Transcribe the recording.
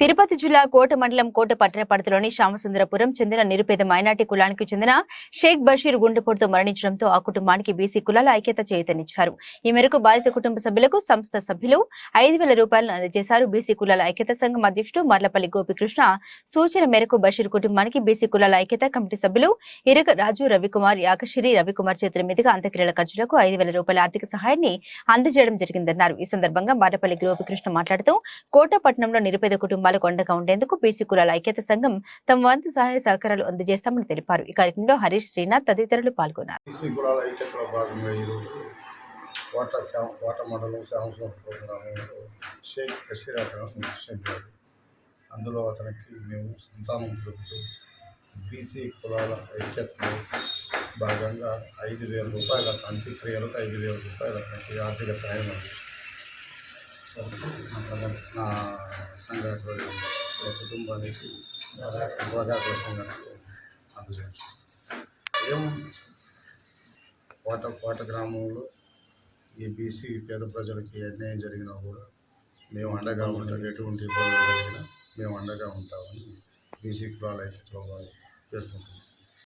తిరుపతి జిల్లా కోట మండలం కోట పట్టణ పరిధిలోని శ్యామసుందరపురం చెందిన నిరుపేద మైనార్టీ కులానికి చెందిన షేక్ బషీర్ గుండెపోటుతో మరణించడంతో ఆ కుటుంబానికి బీసీ కులాల ఐక్యత చేతనిచ్చారు. ఈ మేరకు బాధిత కుటుంబ సభ్యులకు సంస్థ సభ్యులు ఐదు వేల రూపాయలను అందజేశారు. బీసీ కులాల ఐక్యత సంఘం అధ్యక్షుడు మర్లపల్లి గోపికృష్ణ సూచన మేరకు బషీర్ కుటుంబానికి బీసీ కులాల ఐక్యత కమిటీ సభ్యులు ఇరగ రాజు రవికుమార్ యాకశ్రీ రవికుమార్ చేతుల మీదుగా అంత్యక్రియల ఖర్చులకు ఐదు వేల రూపాయల ఆర్థిక సహాయాన్ని అందజేయడం జరిగిందన్నారు. ఈ సందర్భంగా మర్లపల్లి గోపికృష్ణ మాట్లాడుతూ కోట పట్టణంలో నిరుపేద కుటుంబాలకు అండగా ఉండేందుకు బీసీ కులాల ఐక్యత సంఘం తమ వంతు సహాయ సహకారాలు అందజేస్తామని తెలిపారు. ఈ కార్యక్రమంలో హరీష్ శ్రీనాథ్ తదితరులు పాల్గొన్నారు. కోట కోట మండలం శ్యామసుందరపురం గ్రామంలో షేక్ బషీర్ అతను చెందాడు అందులో అతనికి మేము సంతానం దొరుకుతూ బీసీ కులాల ఐక్యతలో భాగంగా ఐదు వేల రూపాయల అంత్యక్రియలకు ఐదు వేల రూపాయల అతనికి ఆర్థిక సాయం నా నా సంఘటన కుటుంబానికి స్వగాత్ర సంఘటనకు అందజేస్తాం ఏం కోట కోట గ్రామంలో ఈ బీసీ పేద ప్రజలకి అన్యాయం జరిగినా కూడా మేము అండగా ఉంటాం. ఎటువంటి ఇబ్బందులు కలిగినా మేము అండగా ఉంటామని బీసీ కులాల ఐక్యతలో వాళ్ళు